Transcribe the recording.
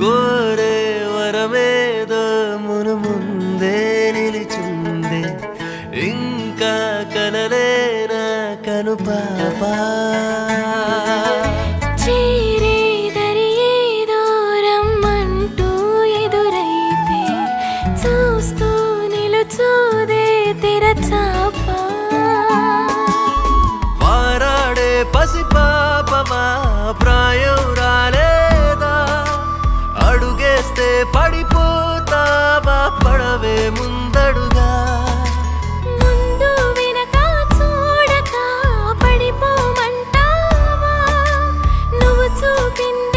కోరే వరమేదో మును ముందే నిలిచుందే. ఇంకా కలలేనా కను పాపా. పారాడే పసిపాపమా ప్రాయం పడిపోతావా? పడవే ముందడుగా. ముందు వెనక చూడక పడిపోమంటావా? నువ్వు చూపిన